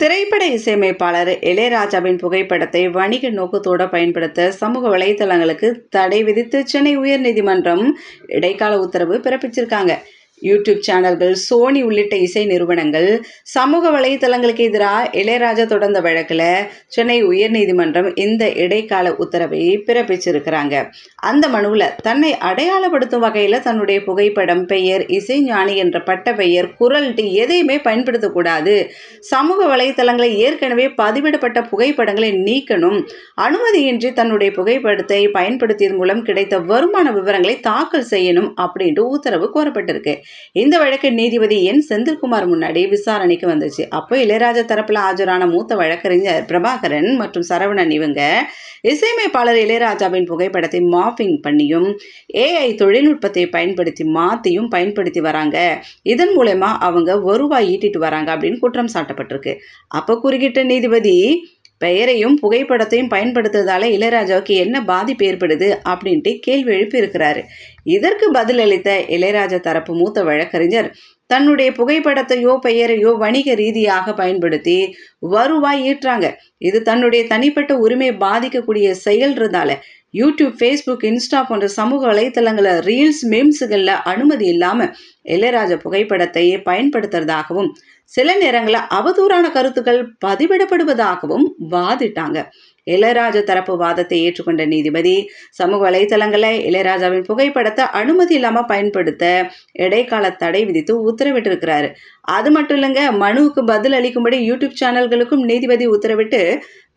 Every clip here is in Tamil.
திரைப்பட இசையமைப்பாளர் இளையராஜாவின் புகைப்படத்தை வணிக நோக்கத்தோடு பயன்படுத்த சமூக வலைதளங்களுக்கு தடை விதித்து சென்னை உயர்நீதிமன்றம் இடைக்கால உத்தரவு பிறப்பிச்சிருக்காங்க. யூடியூப் சேனல்கள் சோனி உள்ளிட்ட இசை நிறுவனங்கள் சமூக வலைதளங்களுக்கு எதிராக இளையராஜா தொடர்ந்த வழக்கில் சென்னை உயர்நீதிமன்றம் இந்த இடைக்கால உத்தரவை பிறப்பிச்சிருக்கிறாங்க. அந்த மனுவில் தன்னை அடையாளப்படுத்தும் வகையில் தன்னுடைய புகைப்படம் பெயர் இசை ஞானி என்ற பட்ட பெயர் குரல்ட்டு எதையுமே பயன்படுத்தக்கூடாது. சமூக வலைதளங்களை ஏற்கனவே பதிவிடப்பட்ட புகைப்படங்களை நீக்கணும். அனுமதியின்றி தன்னுடைய புகைப்படத்தை பயன்படுத்தியதன் மூலம் கிடைத்த வருமான விவரங்களை தாக்கல் செய்யணும் அப்படின்ட்டு உத்தரவு கோரப்பட்டிருக்கு. இந்த வழக்கு நீதிபதி என். செந்தில்குமார் முன்னாடி விசாரணைக்கு வந்துச்சு. அப்போ இளையராஜா தரப்பில் ஆஜரான மூத்த வழக்கறிஞர் பிரபாகரன் மற்றும் சரவணன் இவங்க இசையமைப்பாளர் இளையராஜாவின் புகைப்படத்தை மாஃபிங் பண்ணியும் ஏஐ தொழில்நுட்பத்தை பயன்படுத்தி மாற்றியும் பயன்படுத்தி வராங்க. இதன் மூலயமா அவங்க வருவாய் ஈட்டிட்டு வராங்க அப்படின்னு குற்றம் சாட்டப்பட்டிருக்கு. அப்போ குறுக்கிட்ட நீதிபதி பெயரையும் புகைப்படத்தையும் பயன்படுத்துறதால இளையராஜாவுக்கு என்ன பாதிப்பு ஏற்படுது அப்படின்ட்டு கேள்வி எழுப்பி இருக்கிறாரு இதற்கு பதிலளித்த இளையராஜா தரப்பு மூத்த வழக்கறிஞர் தன்னுடைய புகைப்படத்தையோ பெயரையோ வணிக ரீதியாக பயன்படுத்தி வருவாய் ஈட்டுறாங்க. இது தன்னுடைய தனிப்பட்ட உரிமை பாதிக்கக்கூடிய செயல்றதால யூடியூப் ஃபேஸ்புக் இன்ஸ்டா போன்ற சமூக வலைத்தளங்களில் ரீல்ஸ் மீம்ஸுகளில் அனுமதி இல்லாமல் இளையராஜா புகைப்படத்தையே பயன்படுத்துறதாகவும் சில நேரங்களில் அவதூறான கருத்துக்கள் பதிவிடப்படுவதாகவும் வாதிட்டாங்க. இளையராஜா தரப்பு வாதத்தை ஏற்றுக்கொண்ட நீதிபதி சமூக வலைதளங்களில் இளையராஜாவின் புகைப்படத்தை அனுமதி இல்லாமல் பயன்படுத்த இடைக்கால தடை விதித்து உத்தரவிட்டிருக்கிறாரு. அது மட்டும் இல்லைங்க மனுவுக்கு பதில் அளிக்கும்படி யூடியூப் சேனல்களுக்கும் நீதிபதி உத்தரவிட்டு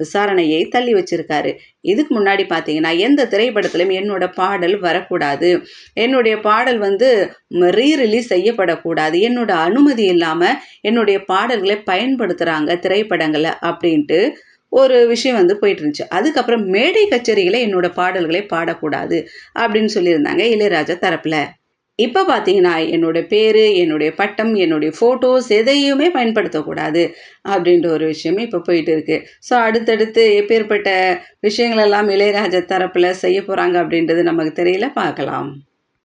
விசாரணையை தள்ளி வச்சிருக்காரு. இதுக்கு முன்னாடி பார்த்தீங்கன்னா எந்த திரைப்படத்திலும் என்னோட பாடல் வரக்கூடாது. என்னுடைய பாடல் வந்து ரீ ரிலீஸ் செய்யப்படக்கூடாது. என்னோட அனுமதி இல்லாமல் என்னுடைய பாடல்களை பயன்படுத்துகிறாங்க திரைப்படங்களை அப்படின்ட்டு ஒரு விஷயம் வந்து போயிட்டு இருந்துச்சு அதுக்கப்புறம் மேடை கச்சேரிகளை என்னோட பாடல்களை பாடக்கூடாது அப்படின்னு சொல்லியிருந்தாங்க இளையராஜா தரப்பில். இப்போ பார்த்தீங்கன்னா என்னோட பேர் என்னுடைய பட்டம் என்னுடைய ஃபோட்டோஸ் எதையுமே பயன்படுத்தக்கூடாது அப்படின்ற ஒரு விஷயமே இப்போ போயிட்டு இருக்குது ஸோ அடுத்தடுத்து எப்பேற்பட்ட விஷயங்களெல்லாம் இளையராஜா தரப்பில் செய்ய போகிறாங்க அப்படின்றது நமக்கு தெரியல பார்க்கலாம்.